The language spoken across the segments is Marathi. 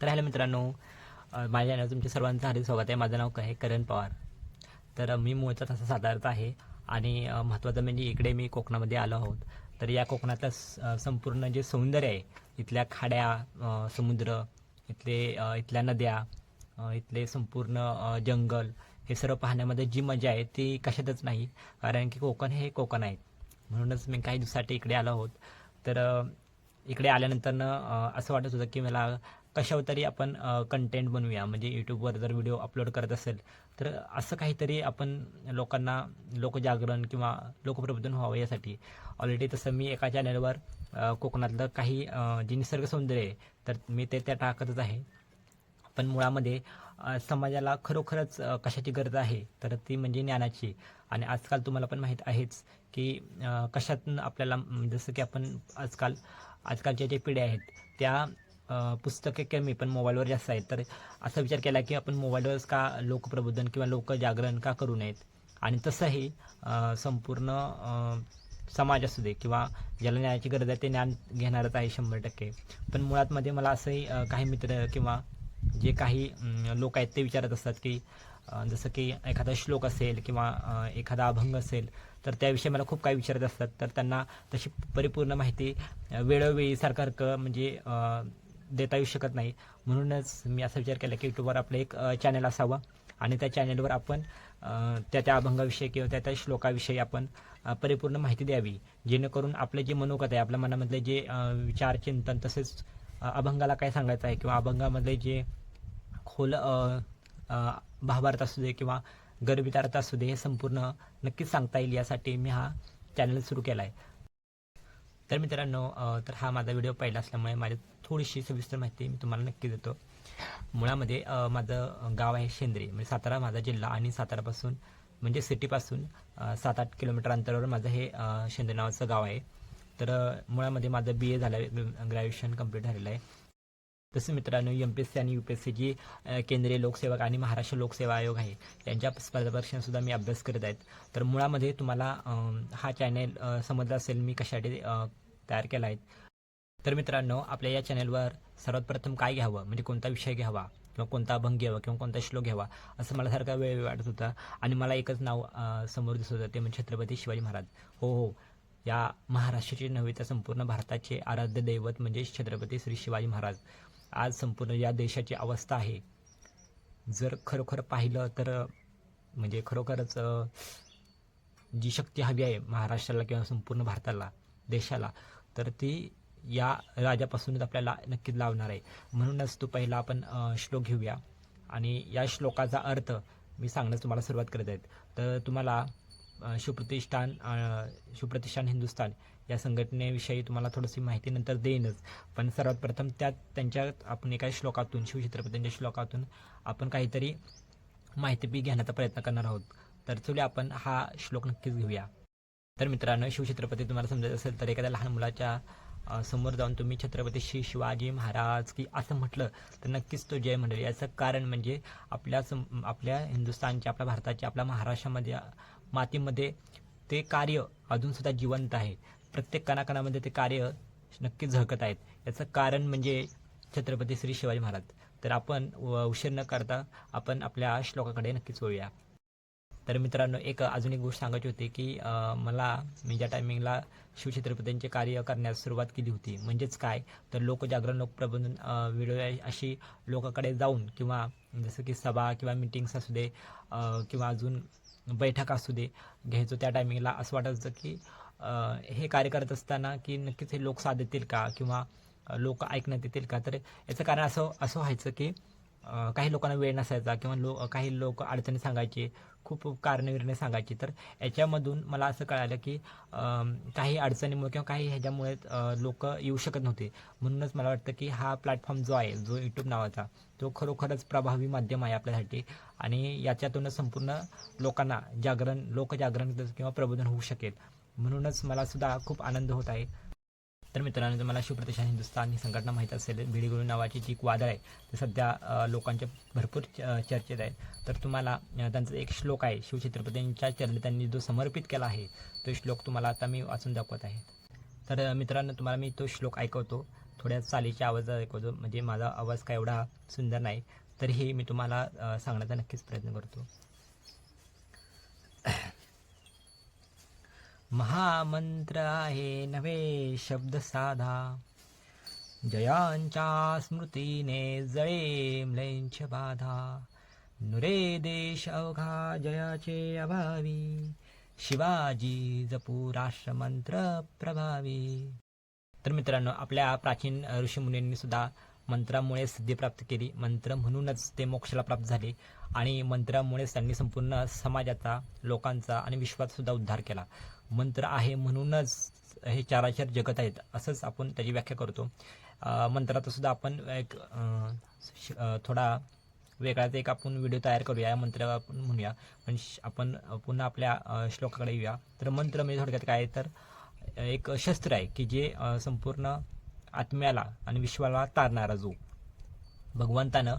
तर हॅलो मित्रांनो माझ्या चॅनल तुमच्या सर्वांचं हार्दिक स्वागत आहे. माझं नाव काय आहे करण पवार. तर मी मूळचा तसा साताराचा आहे आणि महत्त्वाचं म्हणजे इकडे मी कोकणामध्ये आलो आहोत. तर या कोकणातलं स- संपूर्ण जे सौंदर्य आहे इथल्या खाड्या समुद्र इथले इथल्या नद्या इथले संपूर्ण जंगल हे सर्व पाहण्यामध्ये जी मजा आहे ती कशातच नाही कारण की कोकण हे कोकण आहे. म्हणूनच मी काही दिवसासाठी इकडे आलो आहोत. तर इकडे आल्यानंतरनं असं वाटत होतं की मला कशावर तरी आपण कंटेंट बनवूया. म्हणजे यूट्यूबवर जर व्हिडिओ अपलोड करत असेल तर असं काहीतरी आपण लोकांना लोकजागरण किंवा लोकप्रबोधन व्हावं यासाठी. ऑलरेडी तसं मी एका चॅनलवर कोकणातलं काही जे निसर्ग सौंदर्य आहे तर मी ते त्या टाकतच आहे. पण मुळामध्ये समाजाला खरोखरच कशाची गरज आहे तर ती म्हणजे ज्ञानाची. आणि आजकाल तुम्हाला पण माहीत आहेच की कशातून आपल्याला जसं की आपण आजकाल आजकालच्या ज्या पिढ्या आहेत त्या पुस्तके कमी पण मोबाईलवर जास्त आहेत. तर असा विचार केला की आपण मोबाईलवरच का लोकप्रबोधन किंवा लोकजागरण का करू नयेत? आणि तसंही संपूर्ण समाज असू दे किंवा ज्याला न्यायाची गरज आहे ते ज्ञान घेणारच आहे शंभर टक्के. पण मुळातमध्ये मला असंही काही मित्र किंवा जे काही लोक आहेत ते विचारत असतात की जसं की एखादा श्लोक असेल किंवा एखादा अभंग असेल तर त्याविषयी मला खूप काही विचारत असतात. तर त्यांना तशी परिपूर्ण माहिती वेळोवेळी सारखं म्हणजे देता येऊ शकत नाही. म्हणूनच मी असा विचार केला की यूट्यूबवर आपलं एक चॅनल असावं आणि त्या चॅनलवर आपण त्या त्या अभंगाविषयी किंवा त्या त्या श्लोकाविषयी आपण परिपूर्ण माहिती द्यावी. जेणेकरून आपले जे मनोगत आहे आपल्या मनामधले जे विचार चिंतन तसेच अभंगाला काय सांगायचं आहे किंवा अभंगामधले जे खोल भावार्थ असू दे किंवा गर्भितार्थ असू दे हे संपूर्ण नक्कीच सांगता येईल यासाठी मी हा चॅनल सुरू केला आहे तर मित्रांनो तर हा माझा व्हिडिओ पहिला असल्यामुळे माझी थोडीशी सविस्तर माहिती मी तुम्हाला नक्की देतो. मुळामध्ये माझं गाव आहे शेंद्रे म्हणजे सातारा माझा जिल्हा आणि सातारापासून म्हणजे सिटीपासून सात आठ किलोमीटर अंतरावर माझं हे शेंद्रे नावाचं गाव आहे. तर मुळामध्ये माझं बी ए झालं आहे ग्रॅज्युएशन कंप्लीट झालेलं आहे. तसं मित्रांनो एम पी एस सी आणि यू पी एस सी जी केंद्रीय लोकसेवक आणि महाराष्ट्र लोकसेवा आयोग आहे यांच्या स्पर्धा परीक्षांसुद्धा मी अभ्यास करत आहेत. तर मुळामध्ये तुम्हाला हा चॅनेल समजला असेल मी कशासाठी तयार केला आहे. तर मित्रांनो आपल्या या चॅनेलवर सर्वात प्रथम काय घ्यावं? म्हणजे कोणता विषय घ्यावा? किंवा कोणता अभंग घ्यावा? किंवा कोणता श्लोक घ्यावा? असं मला सारखा वेळ वाटत होता. आणि मला एकच नाव समोर दिसत होतं ते म्हणजे छत्रपती शिवाजी महाराज. हो हो. या महाराष्ट्राचे नव्हे तर संपूर्ण भारताचे आराध्य दैवत म्हणजे छत्रपती श्री शिवाजी महाराज. आज संपूर्ण या देशाची अवस्था आहे. जर खरोखर पाहिलं तर म्हणजे खरोखरच जी शक्ती हवी आहे महाराष्ट्राला किंवा संपूर्ण भारताला देशाला तर ती या राजापासूनच आपल्याला नक्कीच लावणार आहे. म्हणूनच तो पहिला आपण श्लोक घेऊया. आणि या श्लोकाचा अर्थ मी सांगण्यास तुम्हाला सुरुवात करत आहेत तर तुम्हाला शिवप्रतिष्ठान अ, शिवप्रतिष्ठान हिंदुस्थान या संघटनेविषयी तुम्हाला थोडीशी माहिती नंतर देईनच. पण सर्वात प्रथम त्यात त्यांच्या आपण एका श्लोकातून शिवछत्रपतींच्या श्लोकातून आपण काहीतरी माहिती बी घेण्याचा प्रयत्न करणार आहोत. तर चला आपण हा श्लोक नक्कीच घेऊया. तर मित्रांनो शिवछत्रपती तुम्हाला समजत असेल तर एखाद्या लहान मुलाच्या समोर जाऊन तुम्ही छत्रपती श्री शिवाजी महाराज की असं म्हटलं तर नक्कीच तो जय म्हणेल याचं कारण म्हणजे आपल्या सम आपल्या हिंदुस्थानच्या आपल्या भारताच्या आपल्या महाराष्ट्रामध्ये मातीमध्ये ते कार्य अजूनसुद्धा जिवंत आहे. प्रत्येक कणाकणामध्ये ते कार्य नक्कीच झळकत आहेत. याचं कारण म्हणजे छत्रपती श्री शिवाजी महाराज. तर आपण व- उशीर न करता आपण आपल्या श्लोकाकडे नक्कीच वळूया. तर मित्रांनो एक अजून एक गोष्ट सांगायची होती की मला मी ज्या टायमिंगला शिवछत्रपतींचे कार्य करण्यास सुरुवात केली होती म्हणजेच काय? तर लोकजागरण लोक प्रबंधन व्हिडिओ अशी लोकांकडे जाऊन किंवा जसं की सभा किंवा मिटिंग्स असू दे किंवा अजून बैठक असू दे घ्यायचो त्या टायमिंगला असं वाटायचं की हे कार्य करत असताना की नक्कीच हे लोक साथ देतील का किंवा लोक ऐकण्यात येतील का? तर याचं कारण असं असं व्हायचं की काही लोकांना वेळ नसायचा किंवा लो काही लोक अडचणी सांगायचे. खूप कारणविरणे सांगायची. तर याच्यामधून मला असं कळालं की काही अडचणीमुळे किंवा काही ह्याच्यामुळे लोक येऊ शकत नव्हते. म्हणूनच मला वाटतं की हा प्लॅटफॉर्म जो आहे जो यूट्यूब नावाचा तो खरोखरच प्रभावी माध्यम आहे आपल्यासाठी. आणि याच्यातूनच संपूर्ण लोकांना जागरण लोकजागरण किंवा प्रबोधन होऊ शकेल. म्हणूनच मला सुद्धा खूप आनंद होत आहे. तर मित्रांनो तुम्हाला शिवप्रतिष्ठान हिंदुस्थान ही संघटना माहीत असेल भिडीगुळू नावाची जी एक वादळ आहे ते सध्या लोकांच्या भरपूर च- चर्चेत आहे तर तुम्हाला त्यांचा एक श्लोक आहे शिवछत्रपतींच्या चरणी त्यांनी जो समर्पित केला आहे तो श्लोक तुम्हाला आता मी वाचून दाखवत आहे. तर मित्रांनो तुम्हाला मी तो श्लोक ऐकवतो. थोड्या चालीच्या आवाजात ऐकवतो म्हणजे माझा आवाज काय एवढा सुंदर नाही तरीही मी तुम्हाला सांगण्याचा नक्कीच प्रयत्न करतो. महामंत्र आहे नवे शब्द साधा। जयांच्या स्मृतीने जळे म्लेंछ बाधा। नुरे देश अवघा जयाचे अभावी। शिवाजी जपू राष्ट्रमंत्र प्रभावी। तर मित्रांनो आपल्या प्राचीन ऋषीमुनींनी सुद्धा मंत्रामुळे सिद्धी प्राप्त केली. मंत्र म्हणूनच ते मोक्षाला प्राप्त झाले आणि मंत्रामुळेच त्यांनी संपूर्ण समाजाचा लोकांचा आणि विश्वाचा सुद्धा उद्धार केला. मंत्र आहे म्हणूनच हे चाराचार जगत आहेत असंच आपण त्याची व्याख्या करतो. मंत्राचा सुद्धा आपण एक श- थोडा वेगळाच एक आपण व्हिडिओ तयार करूया या मंत्र आपण म्हणूया. पण श- आपण पुन्हा आपल्या श्लोकाकडे येऊया. तर मंत्र म्हणजे थोडक्यात काय आहे? तर एक शस्त्र आहे की जे संपूर्ण आत्म्याला आणि विश्वाला तारणारा जो. भगवंतानं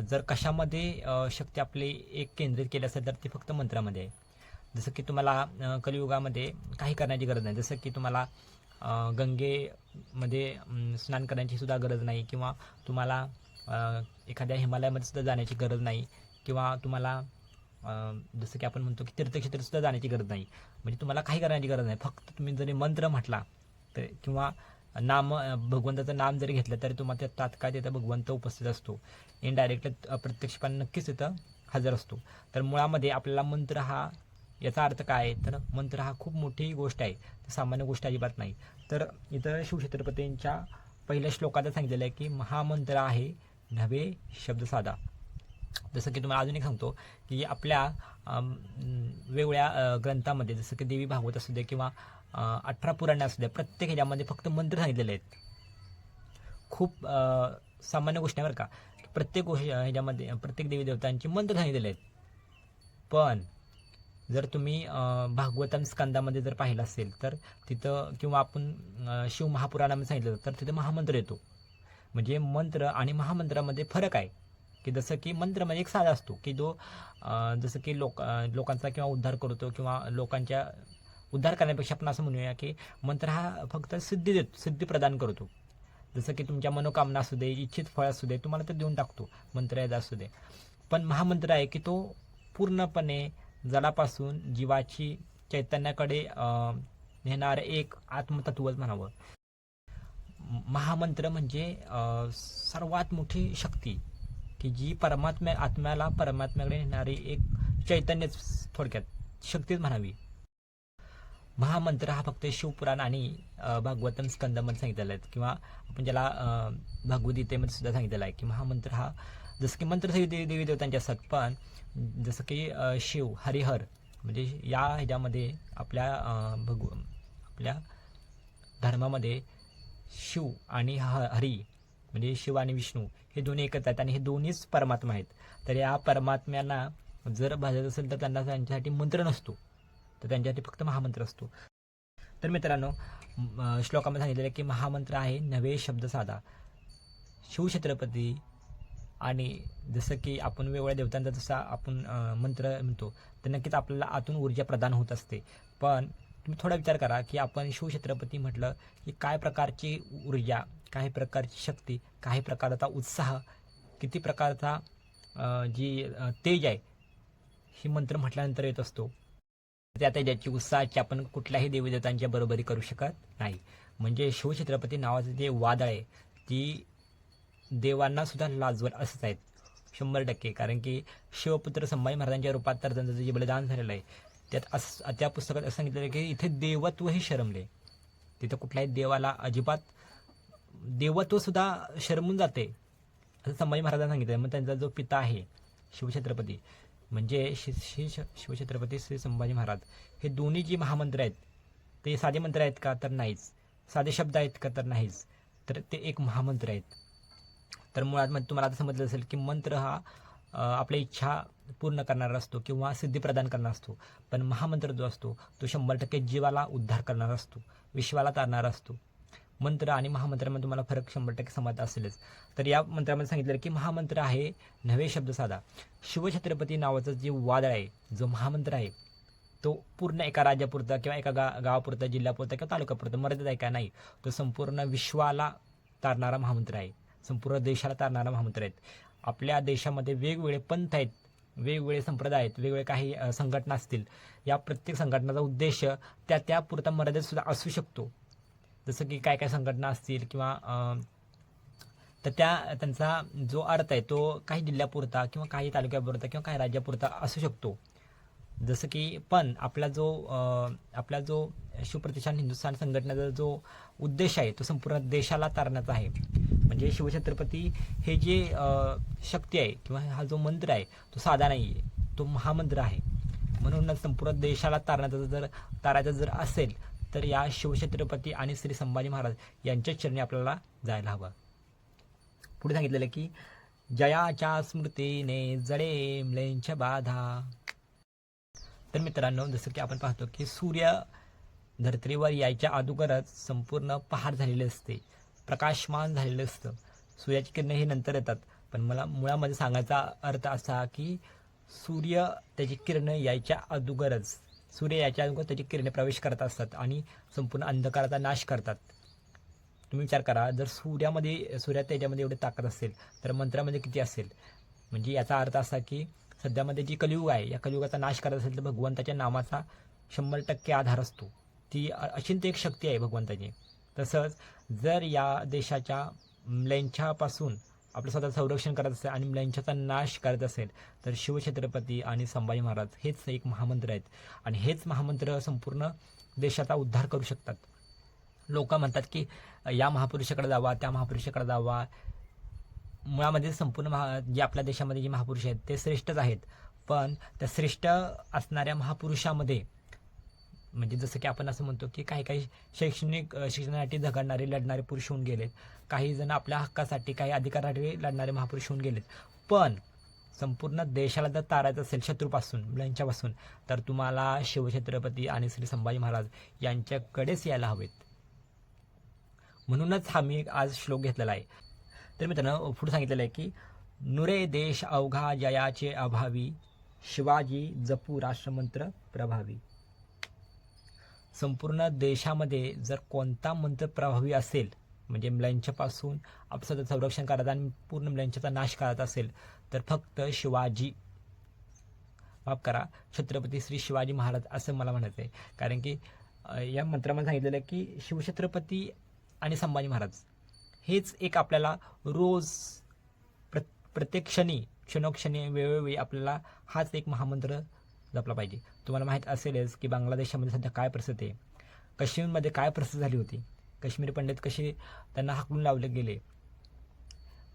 जर कशामध्ये शक्ती आपली एक केंद्रित केली असेल तर ती फक्त मंत्रामध्ये आहे. जसं की तुम्हाला कलियुगामध्ये काही करण्याची गरज नाही. जसं की तुम्हाला गंगेमध्ये स्नान करण्याची सुद्धा गरज नाही किंवा तुम्हाला एखाद्या हिमालयामध्ये सुद्धा जाण्याची गरज नाही किंवा तुम्हाला जसं की आपण म्हणतो की तीर्थक्षेत्र सुद्धा जाण्याची गरज नाही. म्हणजे तुम्हाला काही करण्याची गरज नाही. फक्त तुम्ही जरी मंत्र म्हटला तर किंवा नाम भगवंताचं नाम जरी घेतलं तरी तुम्हाला त्या तात्काळ तिथं भगवंत उपस्थित असतो. इनडायरेक्ट प्रत्यक्षपणे नक्कीच तिथं हजर असतो. तर मुळामध्ये आपल्याला मंत्र हा याचा अर्थ काय आहे? तर मंत्र हा खूप मोठी गोष्ट आहे. सामान्य गोष्ट अजिबात नाही. तर इथं शिवछत्रपतींच्या पहिल्या श्लोकात सांगितलेलं आहे की महामंत्र आहे नव्हे शब्द साधा जसं की तुम्हाला अजून एक सांगतो की आपल्या वेगवेगळ्या ग्रंथामध्ये जसं की देवी भागवत असू दे किंवा अठरा पुराणे असू दे प्रत्येक ह्याच्यामध्ये फक्त मंत्र सांगितलेले आहेत. खूप सामान्य गोष्टी आहे बरं का. प्रत्येक गोष्ट ह्याच्यामध्ये प्रत्येक देवी देवतांची मंत्र सांगितलेले आहेत. पण जर तुम्ही भागवतम स्कंदामध्ये जर पाहिलं असेल तर तिथं किंवा आपण शिव महापुराणामध्ये सांगितलं तर तिथं महामंत्र येतो. म्हणजे मंत्र आणि महामंत्रामध्ये फरक आहे. की जसं की मंत्र म्हणजे एक साधा असतो की जो जसं की लोक लोकांचा किंवा उद्धार करतो किंवा लोकांच्या उद्धार करण्यापेक्षा आपण असं म्हणूया की मंत्र हा फक्त सिद्धी देतो सिद्धी प्रदान करतो. जसं की तुमच्या मनोकामना असू दे इच्छित फळ असू दे तुम्हाला तर देऊन टाकतो मंत्र याचा असू दे. पण महामंत्र आहे की तो पूर्णपणे जलापासून जीवाची चैतन्याकडे नेणारं एक आत्मतत्वच म्हणावं. महामंत्र म्हणजे सर्वात मोठी शक्ती की जी परमात्म्या आत्म्याला परमात्म्याकडे नेणारी एक चैतन्यच थोडक्यात शक्तीच म्हणावी. महामंत्र हा फक्त शिवपुराण आणि भागवतम स्कंदमध्ये सांगितलेला आहे. किंवा आपण ज्याला भगवद्गीतेमध्ये सुद्धा सांगितलेला आहे की महामंत्र हा जसं की मंत्र देवी देवी देवतांचे असतात पण जसं की शिव हरिहर म्हणजे या ह्याच्यामध्ये आपल्या भगव आपल्या धर्मामध्ये शिव आणि ह हरी म्हणजे शिव आणि विष्णू हे दोन्ही एकत्र आहेत आणि हे दोन्हीच परमात्मा आहेत. तर या परमात्म्यांना जर भाजत असेल तर त्यांना त्यांच्यासाठी मंत्र नसतो. तर त्यांच्यासाठी फक्त महामंत्र असतो. तर मित्रांनो श्लोकामध्ये सांगितलेलं की महामंत्र आहे नवे शब्द साधा. शिवछत्रपती आणि जसं की आपण वेगवेगळ्या देवतांचा जसा आपण मंत्र म्हणतो तर नक्कीच आपल्याला आतून ऊर्जा प्रदान होत असते. पण तुम्ही थोडा विचार करा की आपण शिवछत्रपती म्हटलं की काय प्रकारची ऊर्जा काही प्रकारची शक्ती काही प्रकारचा उत्साह किती प्रकारचा जी तेज आहे ही मंत्र म्हटल्यानंतर येत असतो. त्या तेजाची उत्साहाची आपण कुठल्याही देवीदेवतांच्या बरोबरी करू शकत नाही. म्हणजे शिवछत्रपती नावाचं जे वादळ आहे ती देवांना सुद्धा लाजवल असंच आहेत शंभर टक्के. कारण की शिवपुत्र संभाजी महाराजांच्या रूपात तर त्यांचं जे बलिदान झालेलं आहे त्यात असं त्या पुस्तकात असं सांगितलेलं आहे की इथे देवत्वही शरमले. तिथं कुठल्याही देवाला अजिबात देवत्वसुद्धा शरमून जाते असं संभाजी महाराजांनी सांगितलं मग त्यांचा जो पिता आहे शिवछत्रपती म्हणजे श्री श्री शिवछत्रपती श्री संभाजी महाराज हे दोन्ही जी महामंत्र आहेत ते साधे मंत्र आहेत का तर नाहीच. साधे शब्द आहेत का तर नाहीच. तर ते एक महामंत्र आहेत. तर मुळात म्हणजे तुम्हाला आता समजलं असेल की मंत्र हा आपल्या इच्छा पूर्ण करणारा असतो किंवा सिद्धी प्रदान करणारा असतो. पण महामंत्र जो असतो तो शंभर टक्के जीवाला उद्धार करणारा असतो विश्वाला तारणारा असतो. मंत्र आणि महामंत्रामध्ये तुम्हाला फरक शंभर टक्के समजत असेलच. तर या मंत्रामध्ये सांगितलं की महामंत्र आहे नवे शब्द साधा. शिवछत्रपती नावाचं जे वादळ आहे जो महामंत्र आहे तो पूर्ण एका राज्यापुरता किंवा एका गा गावापुरता जिल्ह्यापुरता किंवा तालुक्यापुरता मर्यादित आहे का नाही तो संपूर्ण विश्वाला तारणारा महामंत्र आहे. संपूर्ण देशाला तारणारा महामंत्र आहेत. आपल्या देशामध्ये वेगवेगळे पंथ आहेत वेगवेगळे संप्रदाय आहेत वेगवेगळे काही संघटना असतील. या प्रत्येक संघटनाचा उद्देश त्या त्या पुरता मर्यादित सुद्धा असू शकतो. जसं की काय काय संघटना असतील किंवा तर त्या त्यांचा जो अर्थ आहे तो काही जिल्ह्यापुरता किंवा काही तालुक्यापुरता किंवा काही राज्यापुरता असू शकतो. जसं की पण आपला जो आपला जो शिवप्रतिष्ठान हिंदुस्थान संघटनेचा जो उद्देश आहे तो संपूर्ण देशाला तारण्याचा आहे. म्हणजे शिवछत्रपती हे जे शक्ती आहे किंवा हा जो मंत्र आहे तो साधा नाही आहे तो महामंत्र आहे. म्हणूनच संपूर्ण देशाला तारण्याचा जर तारायचं जर असेल तर या शिवछत्रपती आणि श्री संभाजी महाराज यांच्या चरणी आपल्याला जायला हवं. पुढे सांगितलेलं की जयाच्या स्मृतीने जडे म्लेंच्या बाधा तर मित्रांनो जसं की आपण पाहतो की सूर्य धर्तीवर यायच्या अगोदरच संपूर्ण पहाड झालेले असते प्रकाशमान झालेलं असतं. सूर्याची किरणं ही नंतर येतात. पण मला मुळामध्ये सांगायचा अर्थ असा की सूर्य त्याची किरणं यायच्या अगोदरच सूर्य याच्या अगोदर त्याची किरणे प्रवेश करत असतात आणि संपूर्ण अंधकाराचा नाश करतात. तुम्ही विचार करा जर सूर्यामध्ये सूर्यात त्याच्यामध्ये एवढी ताकद असेल तर मंत्रामध्ये किती असेल? म्हणजे याचा अर्थ असा की सध्यामध्ये जी कलियुग आहे या कलियुगाचा नाश करत असेल तर भगवंताच्या नामाचा शंभर टक्के आधार असतो. ती अ- एक शक्ती आहे भगवंताची. तसंच जर या देशाच्या म्लेंछापासून आपलं स्वतः संरक्षण करत असेल आणि म्लेंछाचा नाश करत असेल तर शिवछत्रपती आणि संभाजी महाराज हेच एक महामंत्र आहेत. आणि हेच महामंत्र संपूर्ण देशाचा उद्धार करू शकतात. लोक म्हणतात की या महापुरुषाकडे जावा त्या महापुरुषाकडे जावा मुळामध्ये संपूर्ण महा जे आपल्या देशामध्ये जे महापुरुष आहेत ते श्रेष्ठच आहेत. पण त्या श्रेष्ठ असणाऱ्या महापुरुषामध्ये म्हणजे जसं की आपण असं म्हणतो की काही काही शैक्षणिक शिक्षणासाठी झगडणारे लढणारे पुरुष होऊन गेलेत. काही जण आपल्या हक्कासाठी काही अधिकारासाठी लढणारे महापुरुष होऊन गेलेत. पण संपूर्ण देशाला जर तारायचं असेल शत्रूपासून यांच्यापासून तर तुम्हाला शिवछत्रपती आणि श्री संभाजी महाराज यांच्याकडेच यायला हवेत. म्हणूनच हा मी आज श्लोक घेतलेला आहे. तर मित्रांनो पुढे सांगितलेलं आहे की नुरे देश अवघा जयाचे अभावी शिवाजी जपू राष्ट्रमंत्र प्रभावी. संपूर्ण देशामध्ये जर कोणता मंत्र प्रभावी असेल म्हणजे मुलांच्यापासून आपसाचं संरक्षण करायचं आणि पूर्ण मुलांच्याचा नाश करायचा असेल तर फक्त शिवाजी. माफ करा छत्रपती श्री शिवाजी महाराज असं मला म्हणायचं आहे कारण की या मंत्रामध्ये सांगितलेलं आहे की शिवछत्रपती आणि संभाजी महाराज. हेच एक आपल्याला रोज प्र प्रत्येक क्षणी क्षणोक्षणी वेळोवेळी आपल्याला हाच एक महामंत्र जपला पाहिजे. तुम्हाला माहीत असेलच की बांगलादेशामध्ये सध्या काय प्रसिद्ध आहे? काश्मीरमध्ये काय प्रसिद्ध झाली होती? काश्मीरी पंडित कसे त्यांना हाकलून लावले गेले?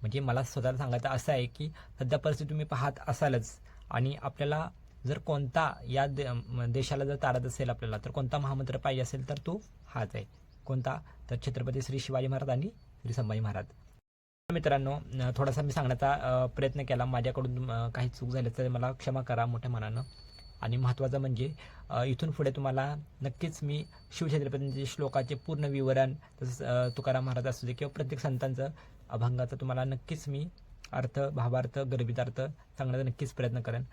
म्हणजे मला स्वतःला सांगायचं असं आहे की सध्या परिस्थिती तुम्ही पाहत असालच आणि आपल्याला जर कोणता या दे देशाला जर तारत असेल आपल्याला तर कोणता महामंत्र पाहिजे असेल तर तो हाच आहे. कोणता? तर छत्रपती श्री शिवाजी महाराज आणि श्री संभाजी महाराज. मित्रांनो थोडासा मी सांगण्याचा प्रयत्न केला. माझ्याकडून काही चूक झाली तर मला क्षमा करा मोठ्या मनानं. आणि महत्त्वाचं म्हणजे इथून पुढे तुम्हाला नक्कीच मी शिवछत्रपतींचे श्लोकाचे पूर्ण विवरण तसंच तुकाराम महाराज असू दे किंवा प्रत्येक संतांचं अभंगाचं तुम्हाला नक्कीच मी अर्थ भावार्थ गर्भितार्थ सांगण्याचा नक्कीच प्रयत्न करेन.